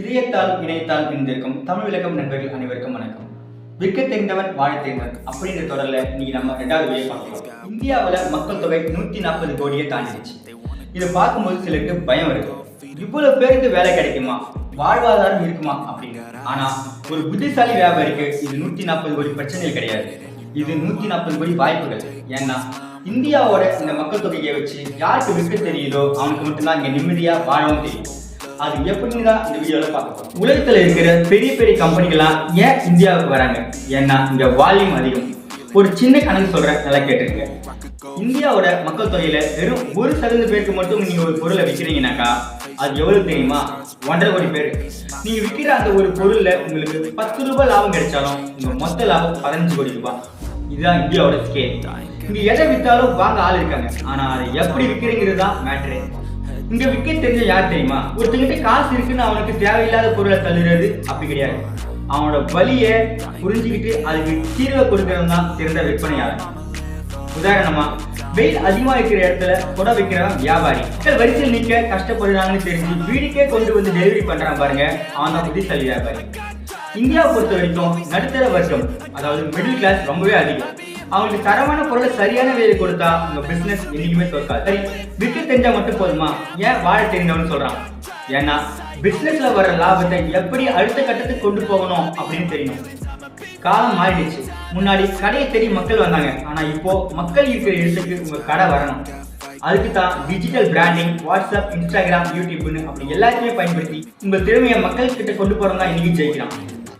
இதயத்தால் இணையத்தால் இணைந்திருக்கும் தமிழ் விளக்கம் நண்பர்கள் அனைவருக்கும் வணக்கம். விற்க தெரிந்தவன் வாழ தெரிந்தவன். அப்படின்ற தொடர்ல இன்னைக்கு நம்ம ரெண்டாவது வழியை பார்க்கலாம் இந்தியாவுல மக்கள் தொகை நூத்தி நாற்பது கோடியை தாண்டிடுச்சு. இதை பார்க்கும்போது சிலருக்கு பயம் இருக்கு. இவ்வளவு பேருக்கு வேலை கிடைக்குமா? வாழ்வாதாரம் இருக்குமா அப்படின்னு. ஆனா ஒரு புத்திசாலி வியாபாரிக்கு இது நூத்தி நாற்பது கோடி பிரச்சனைகள் கிடையாது. இது நூத்தி நாற்பது கோடி வாய்ப்புகள். ஏன்னா இந்தியாவோட இந்த மக்கள் தொகையை வச்சு யாருக்கு விற்க தெரியுதோ அவனுக்கு மட்டும்தான் இங்க நிம்மதியா வாழவும் தெரியும். அது எப்படின்னு தான் இந்த வீடியோல பார்க்க போறோம். உலகத்துல இருக்கிற பெரிய பெரிய கம்பெனிகள்லாம் ஏன் இந்தியாவுக்கு வராங்க? ஏன்னா இங்க வால்யூம் அதிகம். ஒரு சின்ன கணக்கு சொல்றேன் நல்லா கேட்டுருங்க. இந்தியாவோட மக்கள் தொகையில வெறும் ஒரு சதவீத பேருக்கு மட்டும் நீங்க ஒரு பொருளை விற்கிறீங்கனாக்கா அது எவ்வளவு தெரியுமா? ஒன்றரை கோடி பேர். நீங்க விற்கிற அந்த ஒரு பொருள்ல உங்களுக்கு பத்து ரூபாய் லாபம் கிடைச்சாலும் உங்க மொத்த லாபம் பதினஞ்சு கோடி ரூபாய். இதுதான் இந்தியாவோட ஸ்கேல் இங்க எதை வித்தாலும் வாங்க ஆள் இருக்காங்க. ஆனா அதை எப்படி விற்கிறீங்கிறது தான் மேட்ரு இங்க விற்க தெரிஞ்ச யார் தெரியுமா? ஒருத்தங்கிட்ட காசு இருக்குன்னு அவனுக்கு தேவையில்லாத பொருளை தள்ளுறது அப்படி கிடையாது. அவனோட வலியை புரிஞ்சுக்கிட்டு அதுக்கு தீர்வை கொடுக்கறது தான் சிறந்த விற்பனையாளர். உதாரணமா வெயில் அதிகமா இருக்கிற இடத்துல கொடை வைக்கிறவன் வியாபாரி. மக்கள் வரிசையில் நிக்க கஷ்டப்படுறாங்கன்னு தெரிஞ்சு வீடுக்கே கொண்டு வந்து டெலிவரி பண்றான் பாருங்க அவன் தான் புத்திசாலி வியாபாரி. இந்தியாவை பொறுத்த வரைக்கும் நடுத்தர வர்க்கம் அதாவது மிடில் கிளாஸ் ரொம்பவே அதிகம். அவங்களுக்கு தரமான பொருளை சரியான விலையை கொடுத்தா உங்க பிசினஸ் என்னைக்குமே தோற்காது. சரி விற்க தெரிஞ்சா மட்டும் போதுமா? ஏன் வாழ தெரிந்தவன்னு சொல்றான். ஏன்னா பிசினஸ்ல வர லாபத்தை எப்படி அடுத்த கட்டத்துக்கு கொண்டு போகணும் அப்படின்னு தெரியும் காலம் மாறிடுச்சு. முன்னாடி கடையை தேடி மக்கள் வந்தாங்க. ஆனா இப்போ மக்கள் இருக்கிற இடத்துக்கு உங்க கடை வரணும். அதுக்கு தான் டிஜிட்டல் பிராண்டிங் வாட்ஸ்அப் இன்ஸ்டாகிராம் யூடியூப்னு அப்படி எல்லாத்தையுமே பயன்படுத்தி உங்க திறமையை மக்கள் கிட்ட கொண்டு போறோம் தான் இன்னைக்கு ஜெயிக்கலாம்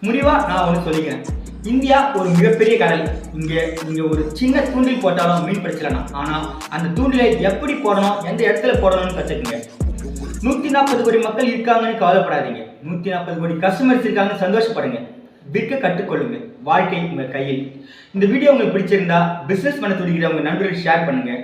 முடிவா? நான் ஒன்று சொல்லிக்கிறேன். இந்தியா ஒரு மிகப்பெரிய கடல். இங்கே நீங்கள் ஒரு சின்ன தூண்டில் போட்டாலும் மீன் பிடிச்சிடலாம். ஆனால் அந்த தூண்டிலை எப்படி போடணும் எந்த இடத்துல போடணும்னு கற்றுக்குங்க நூற்றி நாற்பது கோடி மக்கள் இருக்காங்கன்னு கவலைப்படாதீங்க. நூற்றி நாற்பது கோடி கஸ்டமர்ஸ் இருக்காங்கன்னு சந்தோஷப்படுங்க. விற்க கற்றுக்கொள்ளுங்க. வாழ்க்கை உங்கள் கையில். இந்த வீடியோ உங்களுக்கு பிடிச்சிருந்தா பிஸ்னஸ் பண்ண துடிக்கிற உங்கள் நண்பர்களுக்கு ஷேர் பண்ணுங்கள்